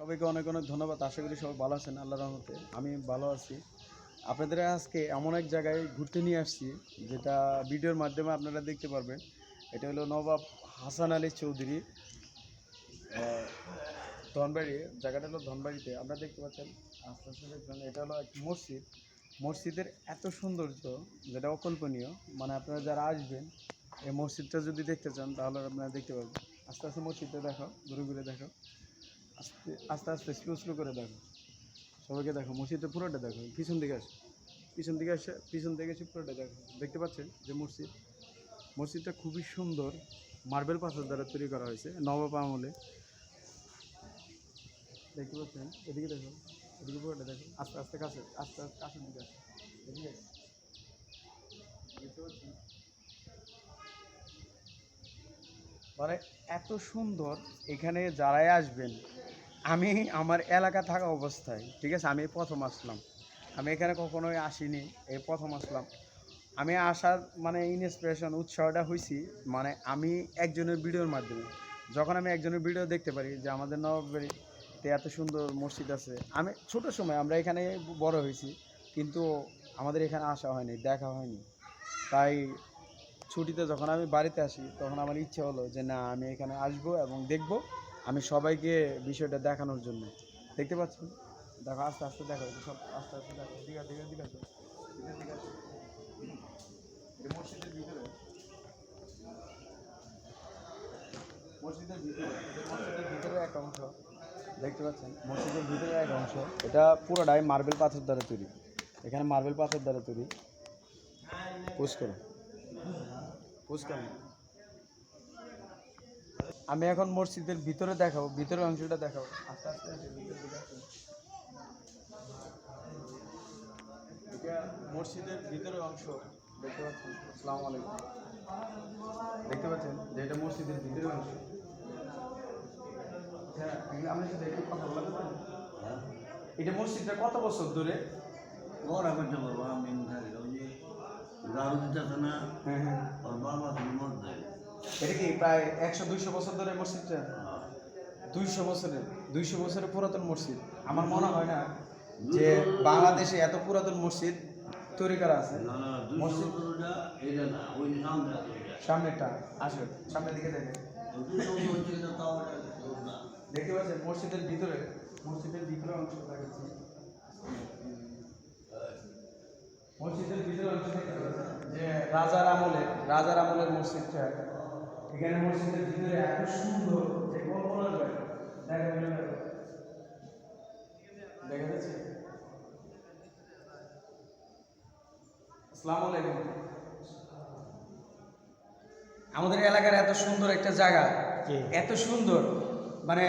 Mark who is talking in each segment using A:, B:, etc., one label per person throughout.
A: সবাইকে অনেক অনেক ধন্যবাদ। আশা করি সবাই ভালো আছেন আল্লাহ রহমতে। আমি ভালো আছি। আপনাদের আজকে এমন এক জায়গায় ঘুরতে নিয়ে আসছি, যেটা ভিডিওর মাধ্যমে আপনারা দেখতে পারবেন। এটা হলো নবাব হাসান আলী চৌধুরী ধনবাড়ি। জায়গাটা হলো ধনবাড়িতে। আপনারা দেখতে পাচ্ছেন, আস্তে আস্তে এটা হলো এক মসজিদ। মসজিদের এত সৌন্দর্য, যেটা অকল্পনীয়। মানে আপনারা যারা আসবেন, এই মসজিদটা যদি দেখতে চান, তাহলে আপনারা দেখতে পাবেন আস্তে আস্তে মসজিদটা দেখো ঘুরে ঘুরে দেখো আস্তে আস্তে আস্তে স্লো স্লো করে দেখো। সবাইকে দেখো, মসজিদটা পুরোটা দেখো, পিছন দিকে আসো। পিছন দিকে আসে, পিছন দিকে এসে পুরোটা দেখো। দেখতে পাচ্ছেন যে মসজিদ, মসজিদটা খুবই সুন্দর। মার্বেল পাথর দ্বারা তৈরি করা হয়েছে, নবাব আমলে। দেখতে পাচ্ছেন? এদিকে দেখো, এদিকে পুরোটা দেখো। আস্তে আস্তে, কাছে, আস্তে আস্তে, কাছের দিকে আসো। এদিকে। দেখতে পাচ্ছেন? মানে এত সুন্দর, এখানে যারাই আসবেন আমি আমার এলাকা থাকা অবস্থায়, ঠিক আছে, আমি প্রথম আসলাম। আমি এখানে কখনোই আসিনি, এই প্রথম আসলাম। আমি আসার মানে ইন্সপিরেশন উৎসাহটা হয়েছি মানে আমি একজনের ভিডিওর মাধ্যমে। যখন আমি একজনের ভিডিও দেখতে পারি যে আমাদের নবাবাড়িতে এত সুন্দর মসজিদ আছে, আমি ছোট সময় আমরা এখানে বড় হয়েছি, কিন্তু আমাদের এখানে আসা হয়নি, দেখা হয়নি। তাই ছুটিতে যখন আমি বাড়িতে আসি, তখন আমার ইচ্ছে হলো যে না, আমি এখানে আসব এবং দেখব। আমি সবাইকে বিষয়টা দেখানোর জন্য। দেখতে পাচ্ছেন? দেখো, আস্তে আস্তে দেখো সব, আস্তে আস্তে দেখো দিঘা তো দিঘা দিঘা তো। এটা মসজিদের ভিতরে অংশ, দেখতে পাচ্ছেন? মসজিদের এক অংশ, এটা পুরোটাই মার্বেল পাথর দ্বারা তৈরি। এখানে মার্বেল পাথর দ্বারা তৈরি। পোস্ট করো। আমি এখন মসজিদের ভিতরে দেখাবো ভিতরের অংশটা দেখাবো। আস্তে আস্তে মসজিদের ভিতরের অংশ। দেখতে পাচ্ছেন? আসসালামু আলাইকুম। দেখতে পাচ্ছেন যে এটা মসজিদের ভিতরের অংশ? হ্যাঁ আমি সাথে একটু কথা বলতে পারি এটা মসজিদটা কত বছর ধরে?
B: ওরা করতে পারব আমি থাকি ওই যে দারু দিতেছে না?
A: হ্যাঁ হ্যাঁ।
B: ওর বাবা মধ্যে
A: এটা কি প্রায় একশো দুইশো বছর ধরে মসজিদটা দুইশো বছরের দুইশো বছরের পুরাতন মসজিদ। আমার মনে হয় না যে বাংলাদেশে এত পুরাতন মসজিদ তৈরি করা আছে।
B: না না দুশো বছরটা এটা না ওই যে সামনে আছে ওইটা
A: সামনেরটা আসো সামনের দিকে দেখে দেখতে পাচ্ছেন মসজিদের ভিতরে মসজিদের ভিতরে অংশ দেখাচ্ছি। মসজিদের ভিতরে অংশ যে রাজার আমলে রাজার আমলের মসজিদটা। এখানে মসজিদের ভিতরে এত সুন্দর যে কল্পনা যায় দেখা গেল দেখা যাচ্ছে? আসসালামু আলাইকুম। আমাদের এলাকার এত সুন্দর একটা জায়গা। এত সুন্দর। মানে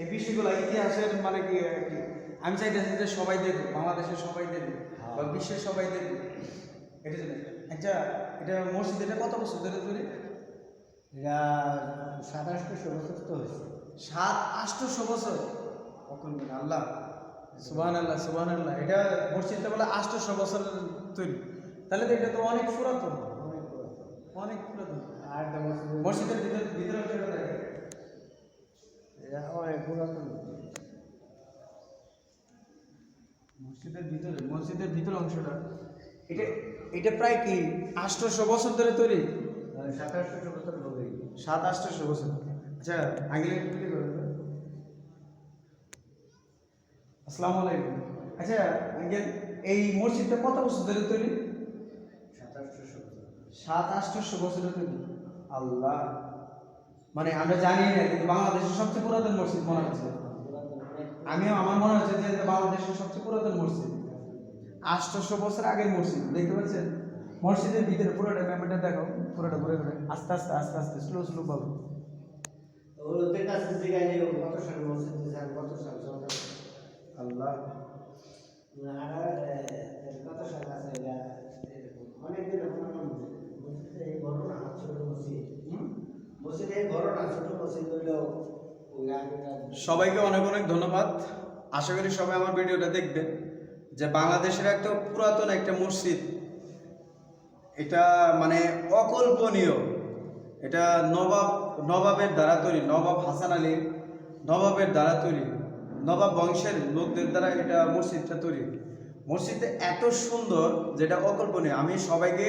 A: এই বিষয়গুলো ইতিহাসের মানে কি কি, আমি চাইতেছি যে সবাই দেখুক বাংলাদেশের সবাই দেখুক বা বিশ্বের সবাই দেখুক। এটা আচ্ছা এটা মসজিদ এটা কত বছর ধরে তৈরি?
C: এটা সাতাশশো বছর তো হয়েছে।
A: সাত আটশোশো বছর? কখন আল্লাহ। সুবাহ আল্লাহ সুবাহ আল্লাহ এটা মসজিদটা বলে আটশোশো বছর তৈরি। তাহলে তো এটা তো অনেক পুরাতন।
C: অনেক পুরাতন। আর
A: মসজিদের ভিতরে ভিতরে।
C: অনেক পুরাতন।
A: মসজিদের ভিতরে মসজিদের ভিতরে অংশটা। এটা এটা প্রায় কি? আটশোশো বছর ধরে তৈরি।
C: সাতাশশো বছর
A: সাত আটশোশো বছর আচ্ছা আগে আসসালামু আলাইকুম। আচ্ছা আঙ্কেল এই মসজিদটা কত বছর ধরে তৈরি? সাত আটশোশো বছর তৈরি। আল্লাহ। মানে আমরা জানি না কিন্তু বাংলাদেশের সবচেয়ে পুরাতন মসজিদ মনে হচ্ছে। আমিও আমার মনে হচ্ছে যে বাংলাদেশের সবচেয়ে পুরাতন মসজিদ। আটশোশো বছর আগের মসজিদ দেখতে পাচ্ছেন? মসজিদের ভিতরে পুরোটা ব্যাপারটা দেখো পুরোটা ঘুরে ঘুরে। আস্তে আস্তে আস্তে আস্তে স্লো স্লো পাবো।
C: ওদের কাছে জিজ্ঞাসা নেই কত সাল মসজিদ দিয়েছে কত সাল
A: আল্লাহ।
C: আর এ, কত সাল আছে এটা? অনেক দিন মসজিদ এই বড় না ছোট মসজিদ।
A: হুম?
C: মসজিদে এই বড় না ছোট মসজিদ হইলেও
A: সবাইকে অনেক অনেক ধন্যবাদ। আশা করি সবাই আমার ভিডিওটা দেখবেন যে বাংলাদেশের একটা পুরাতন একটা মসজিদ এটা মানে অকল্পনীয়। এটা নবাব, নবাবের দ্বারা তৈরি, নবাব হাসান আলী, নবাবের দ্বারা তৈরি, নবাব বংশের লোকদের দ্বারা এটা মসজিদটা তৈরি। মসজিদটা এত সুন্দর যেটা অকল্পনীয়। আমি সবাইকে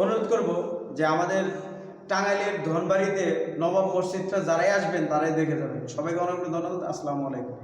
A: অনুরোধ করব যে আমাদের টাঙ্গাইলের ধনবাড়িতে নবাব মসজিদটা যারাই আসবেন তারাই দেখে যাবেন। সবাইকে অনেক ধন্যবাদ। আসসালামু আলাইকুম।